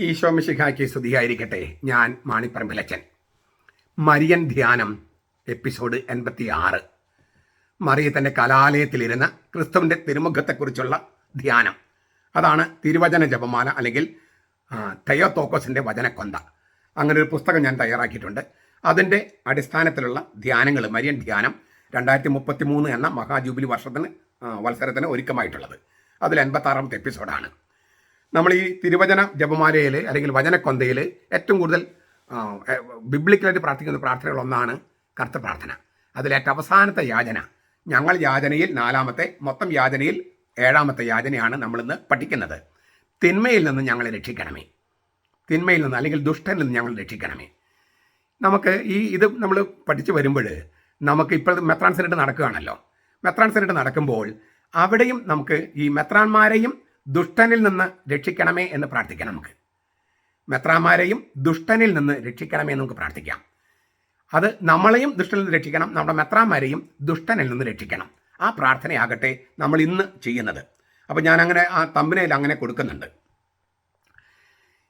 ഈശോ മിശിഹായ്ക്ക് സ്തുതിയായിരിക്കട്ടെ. ഞാൻ മാണിപ്പറമ്പിലച്ചൻ. മരിയൻ ധ്യാനം എപ്പിസോഡ് എൺപത്തി ആറ് മറിയത്തിന്റെ കലാലയത്തിലിരുന്ന ക്രിസ്തുവിന്റെ തിരുമുഖത്തെക്കുറിച്ചുള്ള ധ്യാനം. അതാണ് തിരുവചന ജപമാല അല്ലെങ്കിൽ തെയോത്തോക്കോസിന്റെ വചനക്കൊന്ത. അങ്ങനെ ഒരു പുസ്തകം ഞാൻ തയ്യാറാക്കിയിട്ടുണ്ട്. അതിന്റെ അടിസ്ഥാനത്തിലുള്ള ധ്യാനങ്ങൾ മരിയൻ ധ്യാനം രണ്ടായിരത്തി മുപ്പത്തി മൂന്ന് എന്ന മഹാജൂബിലി വർഷത്തിന് വത്സരത്തിന് ഒരുക്കമായിട്ടുള്ളത്. അതിൽ എൺപത്താറാമത്തെ എപ്പിസോഡാണ്. നമ്മൾ ഈ തിരുവചന ജപമാലയിൽ അല്ലെങ്കിൽ വചനക്കൊന്തയിൽ ഏറ്റവും കൂടുതൽ ബിബ്ലിക്കലായിട്ട് പ്രാർത്ഥിക്കുന്ന പ്രാർത്ഥനകളൊന്നാണ് കർത്ത പ്രാർത്ഥന. അതിലേറ്റവും അവസാനത്തെ യാചന. ഞങ്ങൾ യാചനയിൽ നാലാമത്തെ മൊത്തം യാചനയിൽ ഏഴാമത്തെ യാചനയാണ് നമ്മളിന്ന് പഠിക്കുന്നത്. തിന്മയിൽ നിന്ന് ഞങ്ങളെ രക്ഷിക്കണമേ. തിന്മയിൽ നിന്ന് അല്ലെങ്കിൽ ദുഷ്ടനിൽ നിന്ന് ഞങ്ങൾ രക്ഷിക്കണമേ. നമുക്ക് ഈ ഇത് നമ്മൾ പഠിച്ചു വരുമ്പോൾ നമുക്ക് ഇപ്പോൾ മെത്രാൻ സെനറ്റ് നടക്കുകയാണല്ലോ. മെത്രാൻ സെനറ്റ് നടക്കുമ്പോൾ അവിടെയും നമുക്ക് ഈ മെത്രാന്മാരെയും ദുഷ്ടനിൽ നിന്ന് രക്ഷിക്കണമേ എന്ന് പ്രാർത്ഥിക്കാം നമുക്ക്. മെത്രാമാരെയും ദുഷ്ടനിൽ നിന്ന് രക്ഷിക്കണമേ എന്ന് നമുക്ക് പ്രാർത്ഥിക്കാം. അത് നമ്മളെയും ദുഷ്ടനിൽ നിന്ന് രക്ഷിക്കണം നമ്മുടെ മെത്രാമാരെയും ദുഷ്ടനിൽ നിന്ന് രക്ഷിക്കണം. ആ പ്രാർത്ഥനയാകട്ടെ നമ്മൾ ഇന്ന് ചെയ്യുന്നത്. അപ്പോൾ ഞാൻ അങ്ങനെ ആ തമ്പിനയിൽ അങ്ങനെ കൊടുക്കുന്നുണ്ട്.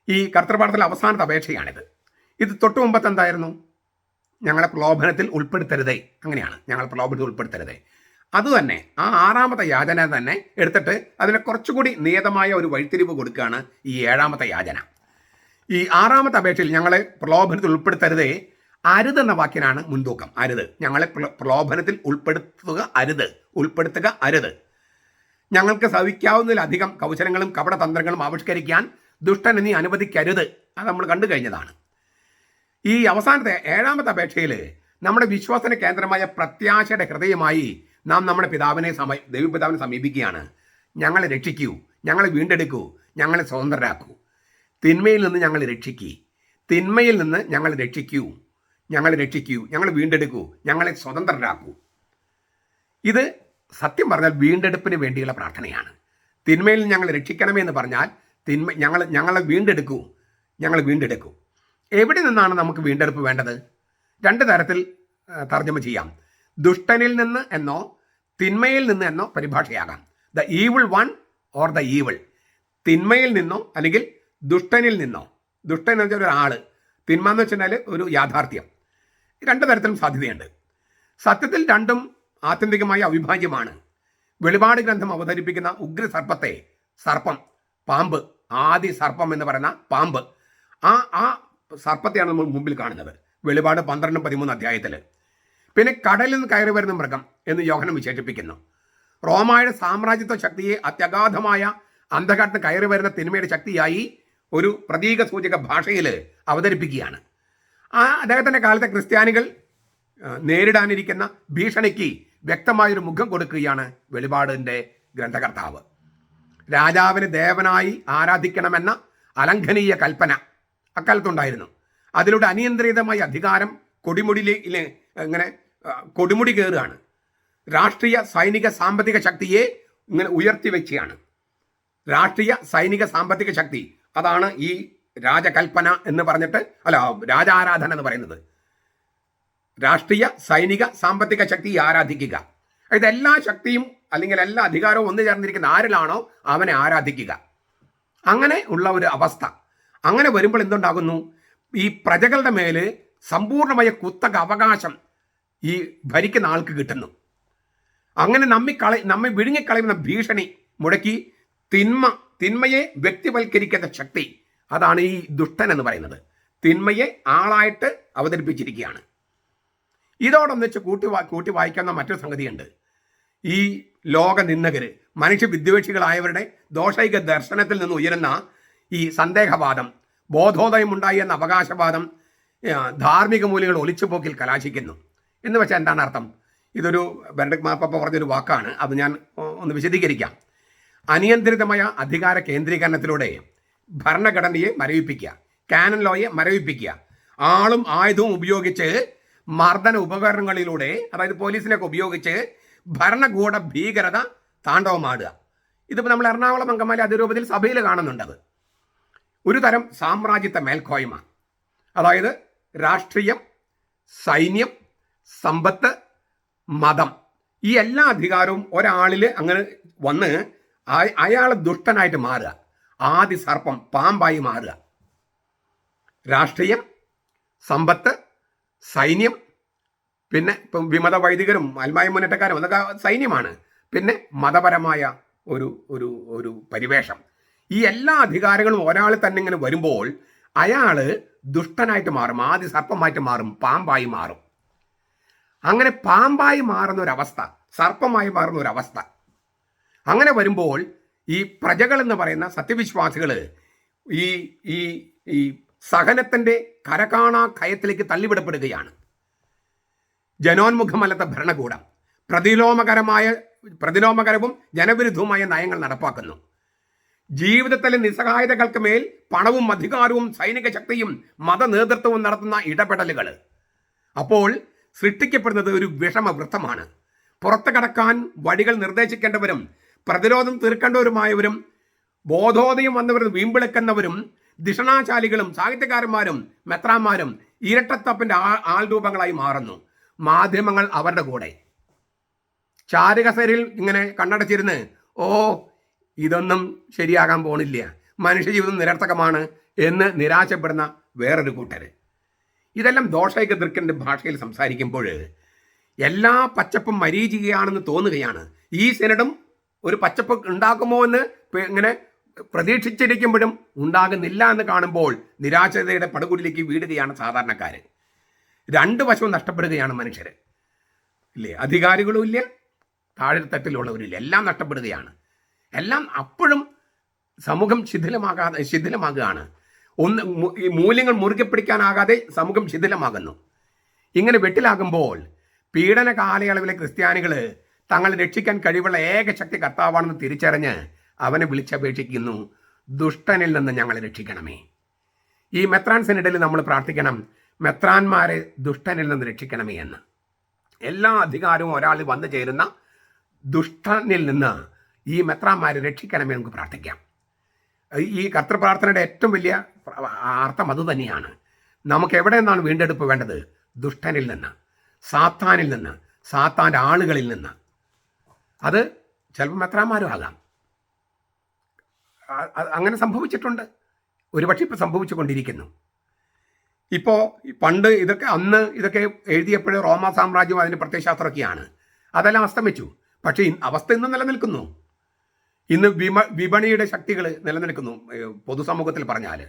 ഈ കർത്തൃപാഠത്തിലെ അവസാനത്തെ അപേക്ഷയാണിത്. ഇത് തൊട്ട് മുമ്പത്തെ എന്തായിരുന്നു ഞങ്ങളെ പ്രലോഭനത്തിൽ ഉൾപ്പെടുത്തരുതേ. അങ്ങനെയാണ്. ഞങ്ങൾ പ്രലോഭനത്തിൽ ഉൾപ്പെടുത്തരുതേ. അതുതന്നെ ആ ആറാമത്തെ യാചന തന്നെ എടുത്തിട്ട് അതിനെ കുറച്ചുകൂടി നിയതമായ ഒരു വഴിത്തിരിവ് കൊടുക്കുകയാണ് ഈ ഏഴാമത്തെ യാചന. ഈ ആറാമത്തെ അപേക്ഷയിൽ ഞങ്ങളെ പ്രലോഭനത്തിൽ ഉൾപ്പെടുത്തരുതേ അരുത് എന്ന വാക്കിനാണ് മുൻതൂക്കം. അരുത്. ഞങ്ങളെ പ്രലോഭനത്തിൽ ഉൾപ്പെടുത്തുക അരുത്. ഉൾപ്പെടുത്തുക അരുത്. ഞങ്ങൾക്ക് സഹിക്കാവുന്നതിലധികം കൗശലങ്ങളും കപടതന്ത്രങ്ങളും ആവിഷ്കരിക്കാൻ ദുഷ്ടൻ നീ അനുവദിക്കരുത്. അത് നമ്മൾ കണ്ടു കഴിഞ്ഞതാണ്. ഈ അവസാനത്തെ ഏഴാമത്തെ അപേക്ഷയിൽ നമ്മുടെ വിശ്വാസന കേന്ദ്രമായ പ്രത്യാശയുടെ ഹൃദയമായി നാം നമ്മുടെ പിതാവിനെ സമ ദൈവപിതാവിനെ സമീപിക്കുകയാണ്. ഞങ്ങളെ രക്ഷിക്കൂ. ഞങ്ങളെ വീണ്ടെടുക്കൂ. ഞങ്ങളെ സ്വതന്ത്രരാക്കൂ. തിന്മയിൽ നിന്ന് ഞങ്ങൾ രക്ഷിക്കൂ. തിന്മയിൽ നിന്ന് ഞങ്ങൾ രക്ഷിക്കൂ. ഞങ്ങൾ രക്ഷിക്കൂ. ഞങ്ങൾ വീണ്ടെടുക്കൂ. ഞങ്ങളെ സ്വതന്ത്രരാക്കൂ. ഇത് സത്യം പറഞ്ഞാൽ വീണ്ടെടുപ്പിന് വേണ്ടിയുള്ള പ്രാർത്ഥനയാണ്. തിന്മയിൽ ഞങ്ങൾ രക്ഷിക്കണമേ എന്ന് പറഞ്ഞാൽ തിന്മ ഞങ്ങൾ ഞങ്ങളെ വീണ്ടെടുക്കൂ. ഞങ്ങൾ വീണ്ടെടുക്കൂ. എവിടെ നിന്നാണ് നമുക്ക് വീണ്ടെടുപ്പ് വേണ്ടത്? രണ്ട് തരത്തിൽ തർജമ ചെയ്യാം. ദുഷ്ടനിൽ നിന്ന് എന്നോ തിന്മയിൽ നിന്ന് എന്നോ പരിഭാഷയാകാം. The evil one or the evil തിന്മയിൽ നിന്നോ അല്ലെങ്കിൽ ദുഷ്ടനിൽ നിന്നോ. ദുഷ്ടൻ എന്ന് വെച്ചാൽ ഒരാൾ തിന്മ എന്ന് വെച്ചാൽ ഒരു യാഥാർത്ഥ്യം. രണ്ട് തരത്തിലും സാധ്യതയുണ്ട്. സത്യത്തിൽ രണ്ടും ആത്യന്തികമായി അവിഭാജ്യമാണ്. വെളിപാട് ഗ്രന്ഥം അവതരിപ്പിക്കുന്ന ഉഗ്ര സർപ്പത്തെ സർപ്പം പാമ്പ് ആദി സർപ്പം എന്ന് പറയുന്ന പാമ്പ്. ആ ആ സർപ്പത്തെയാണ് നമ്മൾ മുമ്പിൽ കാണുന്നത്. വെളിപാട് പന്ത്രണ്ടും പതിമൂന്ന് അധ്യായത്തിൽ പിന്നെ കടലിൽ നിന്ന് കയറി വരുന്ന മൃഗം എന്ന് യോഹനം വിശേഷിപ്പിക്കുന്നു. റോമായുടെ സാമ്രാജ്യത്വ ശക്തിയെ അത്യഗാധമായ അന്ധകാട്ടിന് കയറി വരുന്ന തിന്മയുടെ ശക്തിയായി ഒരു പ്രതീക സൂചക ഭാഷയിൽ അവതരിപ്പിക്കുകയാണ്. ആ അദ്ദേഹത്തിന്റെ കാലത്തെ ക്രിസ്ത്യാനികൾ നേരിടാനിരിക്കുന്ന ഭീഷണിക്ക് വ്യക്തമായൊരു മുഖം കൊടുക്കുകയാണ് വെളിപാടിന്റെ ഗ്രന്ഥകർത്താവ്. രാജാവിന് ദേവനായി ആരാധിക്കണമെന്ന അലംഘനീയ കൽപ്പന അക്കാലത്തുണ്ടായിരുന്നു. അതിലൂടെ അനിയന്ത്രിതമായ അധികാരം കൊടിമുടിയിലെ ഇങ്ങനെ കൊടിമുടി കയറുകയാണ് രാഷ്ട്രീയ സൈനിക സാമ്പത്തിക ശക്തിയെ ഇങ്ങനെ ഉയർത്തി വെക്കുകയാണ് രാഷ്ട്രീയ സൈനിക സാമ്പത്തിക ശക്തി അതാണ് ഈ രാജകൽപ്പന എന്ന് പറഞ്ഞിട്ട് അല്ല രാജാരാധന എന്ന് പറയുന്നത്. രാഷ്ട്രീയ സൈനിക സാമ്പത്തിക ശക്തി ആരാധിക്കുക. അതായത് എല്ലാ ശക്തിയും അല്ലെങ്കിൽ എല്ലാ അധികാരവും ഒന്നു ചേർന്നിരിക്കുന്ന ആരിലാണോ അവനെ ആരാധിക്കുക. അങ്ങനെ ഉള്ള ഒരു അവസ്ഥ. അങ്ങനെ വരുമ്പോൾ എന്തുണ്ടാകുന്നു? ഈ പ്രജകളുടെ മേൽ സമ്പൂർണമായ കുത്തക അവകാശം ഈ ഭരിക്കുന്ന ആൾക്ക് കിട്ടുന്നു. അങ്ങനെ നമ്മി കള നമ്മെ വിഴുങ്ങിക്കളയുന്ന ഭീഷണി മുടക്കി തിന്മ തിന്മയെ വ്യക്തിവൽക്കരിക്കുന്ന ശക്തി അതാണ് ഈ ദുഷ്ടൻ എന്ന് പറയുന്നത്. തിന്മയെ ആളായിട്ട് അവതരിപ്പിച്ചിരിക്കുകയാണ്. ഇതോടൊന്നിച്ച് കൂട്ടി കൂട്ടി വായിക്കുന്ന മറ്റൊരു സംഗതിയുണ്ട്. ഈ ലോക നിന്ദകര് മനുഷ്യ വിദ്വേഷികളായവരുടെ ദോഷൈക ദർശനത്തിൽ നിന്ന് ഉയരുന്ന ഈ സന്ദേഹവാദം ബോധോദയമുണ്ടായി എന്ന അവകാശവാദം ധാർമ്മിക മൂല്യങ്ങൾ ഒലിച്ചുപോക്കിൽ കലാശിക്കുന്നു. എന്ന് വെച്ചാൽ എന്താണ് അർത്ഥം? ഇതൊരു ബെൻഡക് മാപ്പ പറഞ്ഞൊരു വാക്കാണ്. അത് ഞാൻ ഒന്ന് വിശദീകരിക്കാം. അനിയന്ത്രിതമായ അധികാര കേന്ദ്രീകരണത്തിലൂടെ ഭരണഘടനയെ മരവിപ്പിക്കുക കാനൻ ലോയെ മരവിപ്പിക്കുക ആളും ആയുധവും ഉപയോഗിച്ച് മർദ്ദന ഉപകരണങ്ങളിലൂടെ അതായത് പോലീസിനെയൊക്കെ ഉപയോഗിച്ച് ഭരണകൂട ഭീകരത താണ്ഡവമാടുക. ഇതിപ്പോൾ നമ്മൾ എറണാകുളം അങ്കമാലി അതിരൂപത്തിൽ സഭയിൽ കാണുന്നുണ്ടത് ഒരു തരം സാമ്രാജ്യത്തെ മേൽക്കോയ്മ. അതായത് രാഷ്ട്രീയം സൈന്യം സമ്പത്ത് മതം. ഈ എല്ലാ അധികാരവും ഒരാളിൽ അങ്ങനെ വന്ന് അയാൾ ദുഷ്ടനായിട്ട് മാറുക. ആദി സർപ്പം പാമ്പായി മാറുക. രാഷ്ട്രീയം സമ്പത്ത് സൈന്യം പിന്നെ ഇപ്പം വിമത വൈദികരും അൽമായ മുന്നേറ്റക്കാരും അതൊക്കെ സൈന്യമാണ്. പിന്നെ മതപരമായ ഒരു ഒരു ഒരു പരിവേഷം. ഈ എല്ലാ അധികാരങ്ങളും ഒരാൾ തന്നെ ഇങ്ങനെ വരുമ്പോൾ അയാൾ ദുഷ്ടനായിട്ട് മാറും ആദ്യ സർപ്പമായിട്ട് മാറും പാമ്പായി മാറും. അങ്ങനെ പാമ്പായി മാറുന്ന ഒരവസ്ഥ സർപ്പമായി മാറുന്ന ഒരവസ്ഥ അങ്ങനെ വരുമ്പോൾ ഈ പ്രജകൾ എന്ന് പറയുന്ന സത്യവിശ്വാസികൾ ഈ ഈ ഈ സഹനത്തിന്റെ കരകാണാ കയത്തിലേക്ക് തള്ളിവിടപ്പെടുകയാണ്. ജനോന്മുഖമല്ലാത്ത ഭരണകൂടം പ്രതിലോമകരമായ പ്രതിലോമകരവും ജനവിരുദ്ധവുമായ നയങ്ങൾ നടപ്പാക്കുന്നു. ജീവിതത്തിലെ നിസ്സഹായതകൾക്ക് മേൽ പണവും അധികാരവും സൈനിക ശക്തിയും മതനേതൃത്വവും നടത്തുന്ന ഇടപെടലുകൾ അപ്പോൾ സൃഷ്ടിക്കപ്പെടുന്നത് ഒരു വിഷമവൃത്തമാണ്. പുറത്തു കടക്കാൻ വഴികൾ നിർദ്ദേശിക്കേണ്ടവരും പ്രതിരോധം തീർക്കേണ്ടവരുമായവരും ബോധോദയം വന്നവരും വീമ്പിളക്കുന്നവരും ദിഷണാശാലികളും സാഹിത്യകാരന്മാരും മെത്രാന്മാരും ഇരട്ടത്തപ്പിന്റെ ആ ആൾരൂപങ്ങളായി മാറുന്നു. മാധ്യമങ്ങൾ അവരുടെ കൂടെ. ചാരുകസേരയിൽ ഇങ്ങനെ കണ്ണടച്ചിരുന്ന് ഓ ഇതൊന്നും ശരിയാകാൻ പോണില്ല. മനുഷ്യജീവിതം നിരർത്ഥകമാണ് എന്ന് നിരാശപ്പെടുന്ന വേറൊരു കൂട്ടര്. ഇതെല്ലാം ദോഷൈക ദൃക്കന്റെ ഭാഷയിൽ സംസാരിക്കുമ്പോൾ എല്ലാ പച്ചപ്പും മരീചികയാണെന്ന് തോന്നുകയാണ്. ഈ സെനഡും ഒരു പച്ചപ്പ് ഉണ്ടാക്കുമോ എന്ന് ഇങ്ങനെ പ്രതീക്ഷിച്ചിരിക്കുമ്പോഴും ഉണ്ടാകുന്നില്ല എന്ന് കാണുമ്പോൾ നിരാശതയുടെ പടുകുടിലേക്ക് വീടുകയാണ് സാധാരണക്കാർ രണ്ട് വശവും നഷ്ടപ്പെടുകയാണ് മനുഷ്യർ ഇല്ലേ? അധികാരികളും ഇല്ല താഴെത്തട്ടിലുള്ളവരില്ല. എല്ലാം നഷ്ടപ്പെടുകയാണ്. എല്ലാം അപ്പോഴും സമൂഹം ശിഥിലമാകാതെ ശിഥിലമാകുകയാണ്. ഒന്ന് ഈ മൂല്യങ്ങൾ മുറുകെ പിടിക്കാനാകാതെ സമൂഹം ശിഥിലമാകുന്നു. ഇങ്ങനെ വെട്ടിലാകുമ്പോൾ പീഡന കാലയളവിലെ ക്രിസ്ത്യാനികൾ തങ്ങളെ രക്ഷിക്കാൻ കഴിവുള്ള ഏക ശക്തി കർത്താവാണെന്ന് തിരിച്ചറിഞ്ഞ് അവനെ വിളിച്ചപേക്ഷിക്കുന്നു. ദുഷ്ടനിൽ നിന്ന് ഞങ്ങളെ രക്ഷിക്കണമേ. ഈ മെത്രാൻസിനിടയിൽ നമ്മൾ പ്രാർത്ഥിക്കണം മെത്രാന്മാരെ ദുഷ്ടനിൽ നിന്ന് രക്ഷിക്കണമേ എന്ന്. എല്ലാ അധികാരവും ഒരാളിൽ വന്നു ചേരുന്ന ദുഷ്ടനിൽ നിന്ന് ഈ മെത്രാന്മാരെ രക്ഷിക്കണമേ നമുക്ക് പ്രാർത്ഥിക്കാം. ഈ കർത്തൃപ്രാർത്ഥനയുടെ ഏറ്റവും വലിയ അർത്ഥം അത് തന്നെയാണ്. നമുക്ക് എവിടെ നിന്നാണ് വീണ്ടെടുപ്പ് വേണ്ടത്? ദുഷ്ടനിൽ നിന്ന് സാത്താനിൽ നിന്ന് സാത്താന്റെ ആളുകളിൽ നിന്ന്. അത് ചിലപ്പോൾ മെത്രാന്മാരും ആകാം. അങ്ങനെ സംഭവിച്ചിട്ടുണ്ട്. ഒരുപക്ഷെ ഇപ്പം സംഭവിച്ചുകൊണ്ടിരിക്കുന്നു. ഇപ്പോൾ പണ്ട് ഇതൊക്കെ അന്ന് ഇതൊക്കെ എഴുതിയപ്പോൾ റോമ സാമ്രാജ്യം അതിന്റെ പ്രത്യയശാസ്ത്രമൊക്കെയാണ്. അതെല്ലാം അസ്തമിച്ചു. പക്ഷേ അവസ്ഥ ഇന്ന് നിലനിൽക്കുന്നു. ഇന്ന് വിമ വിപണിയുടെ ശക്തികൾ നിലനിൽക്കുന്നു പൊതുസമൂഹത്തിൽ പറഞ്ഞാൽ.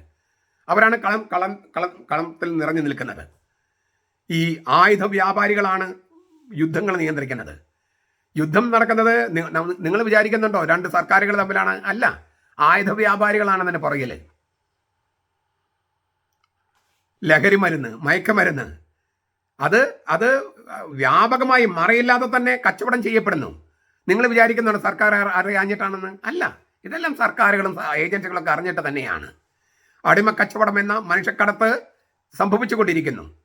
അവരാണ് കളം കളം കളം കളത്തിൽ നിറഞ്ഞു നിൽക്കുന്നത്. ഈ ആയുധ വ്യാപാരികളാണ് യുദ്ധങ്ങൾ നിയന്ത്രിക്കുന്നത്. യുദ്ധം നടക്കുന്നത് നിങ്ങൾ വിചാരിക്കുന്നുണ്ടോ? രണ്ട് സർക്കാരുകൾ തമ്മിലാണ്? അല്ല. ആയുധ വ്യാപാരികളാണ് അതിന് പുറകിൽ ലഹരി മരുന്ന് മയക്കമരുന്ന്. അത് അത് വ്യാപകമായി മറയില്ലാതെ തന്നെ കച്ചവടം ചെയ്യപ്പെടുന്നു. നിങ്ങൾ വിചാരിക്കുന്നുണ്ട് സർക്കാർ അറി- അറിയാഞ്ഞിട്ടാണെന്ന്? അല്ല. ഇതെല്ലാം സർക്കാരുകളും ഏജൻസികളൊക്കെ അറിഞ്ഞിട്ട് തന്നെയാണ്. അടിമ കച്ചവടം എന്ന മനുഷ്യക്കടത്ത് സംഭവിച്ചുകൊണ്ടിരിക്കുന്നു.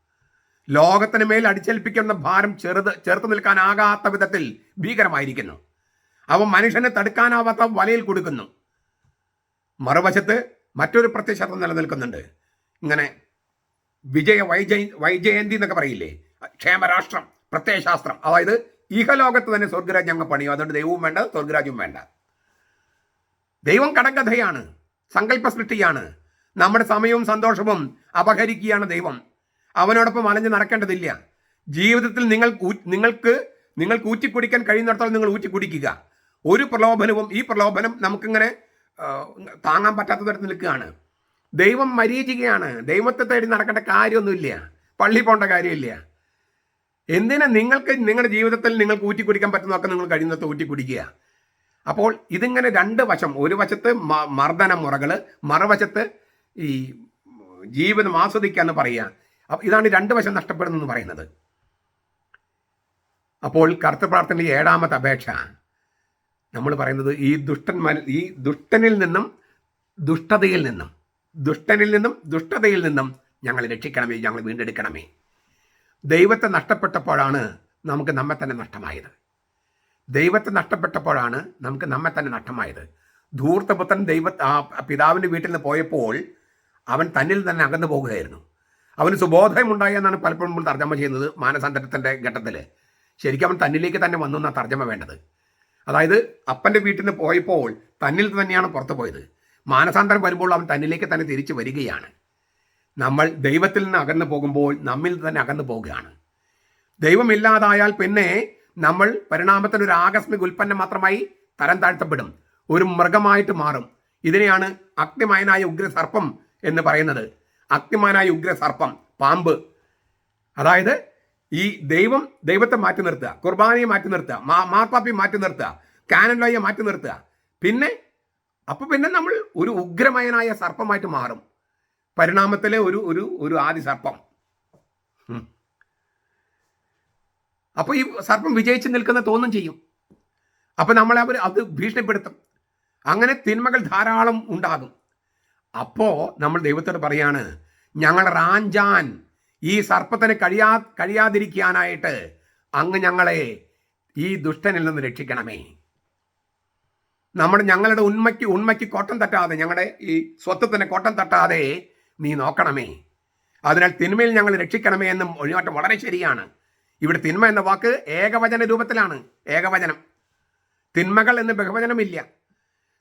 ലോകത്തിന് മേൽ അടിച്ചേൽപ്പിക്കുന്ന ഭാരം ചെറുത് ചെറുത്തു നിൽക്കാനാകാത്ത വിധത്തിൽ ഭീകരമായിരിക്കുന്നു. അവ മനുഷ്യനെ തടുക്കാനാവാത്ത വലയിൽ കൊടുക്കുന്നു. മറുവശത്ത് മറ്റൊരു പ്രത്യക്ഷത നിലനിൽക്കുന്നുണ്ട്. ഇങ്ങനെ വിജയ വൈജയ വൈജയന്തി എന്നൊക്കെ പറയില്ലേ? ക്ഷേമരാഷ്ട്രം പ്രത്യയശാസ്ത്രം. അതായത് ഇഹലോകത്ത് തന്നെ സ്വർഗരാജ്യം അങ്ങ് പണിയും. അതുകൊണ്ട് ദൈവവും വേണ്ട സ്വർഗരാജ്യവും വേണ്ട. ദൈവം കടങ്കഥയാണ് സങ്കല്പ സൃഷ്ടിയാണ് നമ്മുടെ സമയവും സന്തോഷവും അപഹരിക്കുകയാണ് ദൈവം. അവനോടൊപ്പം അലഞ്ഞ് നടക്കേണ്ടതില്ല. ജീവിതത്തിൽ നിങ്ങൾ നിങ്ങൾക്ക് നിങ്ങൾക്ക് ഊറ്റിക്കുടിക്കാൻ കഴിയുന്നിടത്തോളം നിങ്ങൾ ഊറ്റിക്കുടിക്കുക. ഒരു പ്രലോഭനവും ഈ പ്രലോഭനം നമുക്കിങ്ങനെ താങ്ങാൻ പറ്റാത്ത തരത്തിൽ നിൽക്കുകയാണ്. ദൈവം മരീചികയാണ്. ദൈവത്തെ തേടി നടക്കേണ്ട കാര്യമൊന്നുമില്ല. പള്ളി പോകേണ്ട കാര്യമില്ല. എന്തിനാ നിങ്ങൾക്ക് നിങ്ങളുടെ ജീവിതത്തിൽ നിങ്ങൾക്ക് ഊറ്റി കുടിക്കാൻ പറ്റുന്നതൊക്കെ നിങ്ങൾ കഴിയുന്നത് ഊറ്റി കുടിക്കുക? അപ്പോൾ ഇതിങ്ങനെ രണ്ട് വശം. ഒരു വശത്ത് മർദ്ദന മുറകൾ മറുവശത്ത് ഈ ജീവിതം ആസ്വദിക്കുക എന്ന് പറയുക. അപ്പൊ ഇതാണ് രണ്ട് വശം നഷ്ടപ്പെടുന്നതെന്ന് പറയുന്നത്. അപ്പോൾ കർത്തപ്രാർത്ഥനയിലെ ഏഴാമത്തെ അപേക്ഷ. നമ്മൾ പറയുന്നത് ഈ ദുഷ്ടന്മാർ ഈ ദുഷ്ടനിൽ നിന്നും ദുഷ്ടതയിൽ നിന്നും ദുഷ്ടനിൽ നിന്നും ദുഷ്ടതയിൽ നിന്നും ഞങ്ങൾ രക്ഷിക്കണമേ ഞങ്ങൾ വീണ്ടെടുക്കണമേ. ദൈവത്തെ നഷ്ടപ്പെട്ടപ്പോഴാണ് നമുക്ക് നമ്മെ തന്നെ നഷ്ടമായത്. ദൈവത്തെ നഷ്ടപ്പെട്ടപ്പോഴാണ് നമുക്ക് നമ്മെ തന്നെ നഷ്ടമായത്. ധൂർത്തപുത്രൻ ദൈവ പിതാവിന്റെ വീട്ടിൽ നിന്ന് പോയപ്പോൾ അവൻ തന്നിൽ തന്നെ അകന്നു പോകുകയായിരുന്നു. അവന് സുബോധം ഉണ്ടായി എന്നാണ് പലപ്പോഴും നമ്മൾ തർജമ ചെയ്യുന്നത് മാനസാന്തരത്തിന്റെ ഘട്ടത്തിൽ. ശരിക്കും അവൻ തന്നിലേക്ക് തന്നെ വന്നു എന്നാണ് തർജമ വേണ്ടത്. അതായത് അപ്പന്റെ വീട്ടിൽ നിന്ന് പോയപ്പോൾ തന്നിൽ തന്നെയാണ് പുറത്തു പോയത്. മാനസാന്തരം വരുമ്പോൾ അവൻ തന്നിലേക്ക് തന്നെ തിരിച്ചു വരികയാണ്. നമ്മൾ ദൈവത്തിൽ നിന്ന് അകന്നു പോകുമ്പോൾ നമ്മിൽ തന്നെ അകന്നു പോവുകയാണ് ദൈവമില്ലാതായാൽ പിന്നെ നമ്മൾ പരിണാമത്തിന് ഒരു ആകസ്മിക ഉൽപ്പന്നം മാത്രമായി തരം താഴ്ത്തപ്പെടും. ഒരു മൃഗമായിട്ട് മാറും. ഇതിനെയാണ് അഗ്നിമയനായ ഉഗ്രസർപ്പം എന്ന് പറയുന്നത്. അഗ്നിമാനായ ഉഗ്ര സർപ്പം പാമ്പ്. അതായത് ഈ ദൈവം ദൈവത്തെ മാറ്റി നിർത്തുക കുർബാനയെ മാറ്റി നിർത്തുക മാ മാർപ്പാപ്പി മാറ്റി നിർത്തുക കാനലോയെ മാറ്റി നിർത്തുക. പിന്നെ അപ്പൊ പിന്നെ നമ്മൾ ഒരു ഉഗ്രമയനായ സർപ്പമായിട്ട് മാറും. പരിണാമത്തിലെ ഒരു ഒരു ഒരു ആദി സർപ്പം. അപ്പോൾ അപ്പൊ ഈ സർപ്പം വിജയിച്ച് നിൽക്കുന്ന തോന്നും ചെയ്യും. അപ്പൊ നമ്മളെ അവർ അത് ഭീഷണിപ്പെടുത്തും. അങ്ങനെ തിന്മകൾ ധാരാളം ഉണ്ടാകും. അപ്പോ നമ്മൾ ദൈവത്തോട് പറയാണ് ഞങ്ങൾ റാഞ്ചാൻ ഈ സർപ്പത്തിന് കഴിയാ കഴിയാതിരിക്കാനായിട്ട് അങ്ങ് ഞങ്ങളെ ഈ ദുഷ്ടനിൽ നിന്ന് രക്ഷിക്കണമേ. നമ്മുടെ ഞങ്ങളുടെ ഉണ്മയ്ക്ക് ഉണ്മയ്ക്ക് കോട്ടം തട്ടാതെ ഞങ്ങളുടെ ഈ സ്വത്വത്തിന് കോട്ടം തട്ടാതെ നീ നോക്കണമേ. അതിനാൽ തിന്മയിൽ ഞങ്ങൾ രക്ഷിക്കണമേ എന്നും ഒഴിമാറ്റം വളരെ ശരിയാണ്. ഇവിടെ തിന്മ എന്ന വാക്ക് ഏകവചന രൂപത്തിലാണ്. ഏകവചനം. തിന്മകൾ എന്ന് ബഹുവചനമില്ല.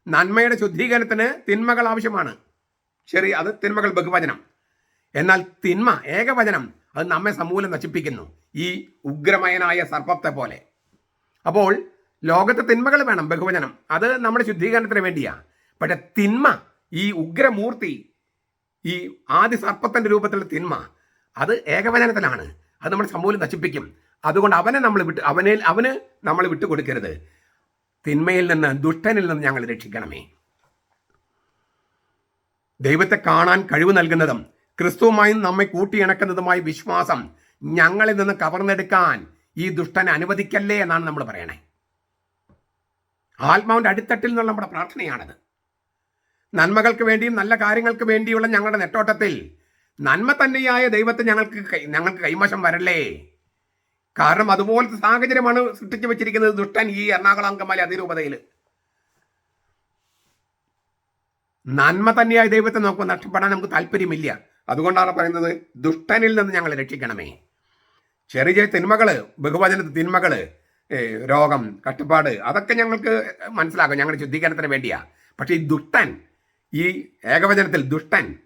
നന്മയുടെ ശുദ്ധീകരണത്തിന് തിന്മകൾ ആവശ്യമാണ്. ശരി അത് തിന്മകൾ ബഹുവചനം. എന്നാൽ തിന്മ ഏകവചനം അത് നമ്മെ സമൂലം നശിപ്പിക്കുന്നു. ഈ ഉഗ്രമയനായ സർപ്പത്തെ പോലെ. അപ്പോൾ ലോകത്തെ തിന്മകൾ വേണം ബഹുവചനം. അത് നമ്മുടെ ശുദ്ധീകരണത്തിന് വേണ്ടിയാണ് പക്ഷെ തിന്മ ഈ ഉഗ്രമൂർത്തി ഈ ആദ്യ സർപ്പത്തിന്റെ രൂപത്തിലുള്ള തിന്മ അത് ഏകവചനത്തിലാണ്. അത് നമ്മുടെ സമൂലം നശിപ്പിക്കും. അതുകൊണ്ട് അവനെ നമ്മൾ വിട്ട് അവനെ അവന് നമ്മൾ വിട്ടുകൊടുക്കരുത് തിന്മയിൽ നിന്ന് ദുഷ്ടനിൽ നിന്ന് ഞങ്ങൾ രക്ഷിക്കണമേ. ദൈവത്തെ കാണാൻ കഴിവ് നൽകുന്നതും ക്രിസ്തുവുമായി നമ്മെ കൂട്ടിയിണക്കുന്നതുമായ വിശ്വാസം ഞങ്ങളിൽ നിന്ന് കവർന്നെടുക്കാൻ ഈ ദുഷ്ടനെ അനുവദിക്കല്ലേ എന്നാണ് നമ്മൾ പറയണേ. ആത്മാവിന്റെ അടിത്തട്ടിൽ നിന്നുള്ള നമ്മുടെ പ്രാർത്ഥനയാണത്. നന്മകൾക്ക് വേണ്ടിയും നല്ല കാര്യങ്ങൾക്ക് വേണ്ടിയുള്ള ഞങ്ങളുടെ നെട്ടോട്ടത്തിൽ നന്മ തന്നെയായ ദൈവത്തെ ഞങ്ങൾക്ക് ഞങ്ങൾക്ക് കൈമശം വരല്ലേ കാരണം അതുപോലത്തെ സാഹചര്യമാണ് സൃഷ്ടിച്ചു വെച്ചിരിക്കുന്നത് ദുഷ്ടൻ ഈ എറണാകുളം അങ്കമാലി അതിരൂപതയിൽ. നന്മ തന്നെയായ ദൈവത്തെ നമുക്ക് നഷ്ടപ്പെടാൻ നമുക്ക് താല്പര്യമില്ല. അതുകൊണ്ടാണ് പറയുന്നത് ദുഷ്ടനിൽ നിന്ന് ഞങ്ങൾ രക്ഷിക്കണമേ. ചെറിയ ചെറിയ തിന്മകൾ ബഹുവചനത്തെ തിന്മകൾ രോഗം കട്ടുപാട് അതൊക്കെ ഞങ്ങൾക്ക് മനസ്സിലാകും. ഞങ്ങളുടെ ശുദ്ധീകരണത്തിന് വേണ്ടിയാ. പക്ഷെ ഈ ദുഷ്ടൻ ഈ ഏകവചനത്തിൽ ദുഷ്ടൻ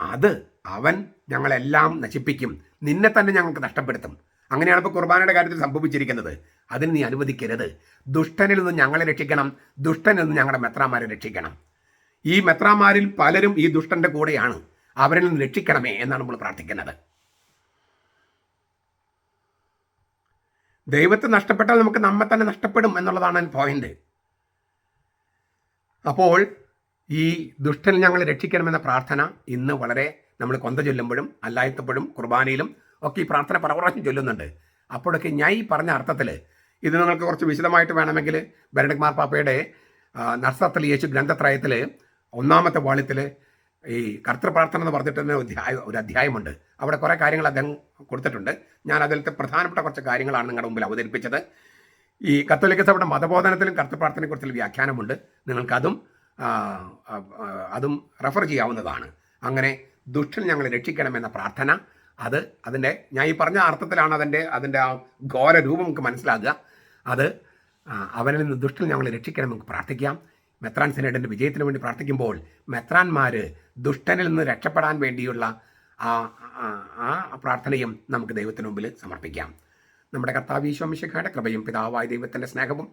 അത് അവൻ ഞങ്ങളെല്ലാം നശിപ്പിക്കും. നിന്നെ തന്നെ ഞങ്ങൾക്ക് നഷ്ടപ്പെടുത്തും. അങ്ങനെയാണ് ഇപ്പോൾ കുർബാനയുടെ കാര്യത്തിൽ സംഭവിച്ചിരിക്കുന്നത്. അതിന് നീ അനുവദിക്കരുത്. ദുഷ്ടനിൽ നിന്ന് ഞങ്ങളെ രക്ഷിക്കണം. ദുഷ്ടനിൽ നിന്ന് ഞങ്ങളുടെ മെത്രാമാരെ രക്ഷിക്കണം. ഈ മെത്രാമാരിൽ പലരും ഈ ദുഷ്ടന്റെ കൂടെയാണ്. അവരിൽ നിന്ന് രക്ഷിക്കണമേ എന്നാണ് നമ്മൾ പ്രാർത്ഥിക്കുന്നത്. ദൈവത്തെ നഷ്ടപ്പെട്ടാൽ നമുക്ക് നമ്മെ തന്നെ നഷ്ടപ്പെടും എന്നുള്ളതാണ് പോയിന്റ് അപ്പോൾ ഈ ദുഷ്ടനിൽ ഞങ്ങൾ രക്ഷിക്കണമെന്ന പ്രാർത്ഥന ഇന്ന് വളരെ നമ്മൾ കൊന്ത ചൊല്ലുമ്പോഴും അല്ലായത്തപ്പോഴും കുർബാനയിലും ഒക്കെ ഈ പ്രാർത്ഥന പല പ്രാവശ്യം ചൊല്ലുന്നുണ്ട്. അപ്പോഴൊക്കെ ഞാൻ ഈ പറഞ്ഞ അർത്ഥത്തിൽ ഇത് നിങ്ങൾക്ക് കുറച്ച് വിശദമായിട്ട് വേണമെങ്കിൽ ബരണകുമാർ പാപ്പയുടെ നർസത്തലി യേശു ഗ്രന്ഥത്രയത്തിൽ ഒന്നാമത്തെ വാളിത്തിൽ ഈ കർത്തൃപ്രാർത്ഥന എന്ന് പറഞ്ഞിട്ട് തന്നെ ഒരു അധ്യായം ഒരു അധ്യായമുണ്ട്. അവിടെ കുറേ കാര്യങ്ങൾ അദ്ദേഹം കൊടുത്തിട്ടുണ്ട്. ഞാൻ അതിലത്തെ പ്രധാനപ്പെട്ട കുറച്ച് കാര്യങ്ങളാണ് നിങ്ങളുടെ മുമ്പിൽ അവതരിപ്പിച്ചത്. ഈ കത്തോലിക്ക സഭയുടെ മതബോധനത്തിലും കർത്തൃപ്രാർത്ഥനയെക്കുറിച്ചുള്ള വ്യാഖ്യാനമുണ്ട്. നിങ്ങൾക്കതും അതും റെഫർ ചെയ്യാവുന്നതാണ്. അങ്ങനെ ദുഷ്ടൻ ഞങ്ങളെ രക്ഷിക്കണമെന്ന പ്രാർത്ഥന അത് അതിന്റെ ഞാൻ ഈ പറഞ്ഞ അർത്ഥത്തിലാണ് അതിന്റെ അതിന്റെ ആ ഘോര രൂപം നമുക്ക് മനസ്സിലാക്കുക അത് അവനിൽ നിന്ന് ദുഷ്ടൻ ഞങ്ങളെ രക്ഷിക്കണം നമുക്ക് പ്രാർത്ഥിക്കാം. മെത്രാൻ സിനഡിന്റെ വിജയത്തിന് വേണ്ടി പ്രാർത്ഥിക്കുമ്പോൾ മെത്രാന്മാർ ദുഷ്ടനിൽ നിന്ന് രക്ഷപ്പെടാൻ വേണ്ടിയുള്ള ആ- ആ പ്രാർത്ഥനയും നമുക്ക് ദൈവത്തിന് മുമ്പിൽ സമർപ്പിക്കാം. നമ്മുടെ കർത്താവ് ഈശോമിശിഖയുടെ കൃപയും പിതാവായ ദൈവത്തിന്റെ സ്നേഹവും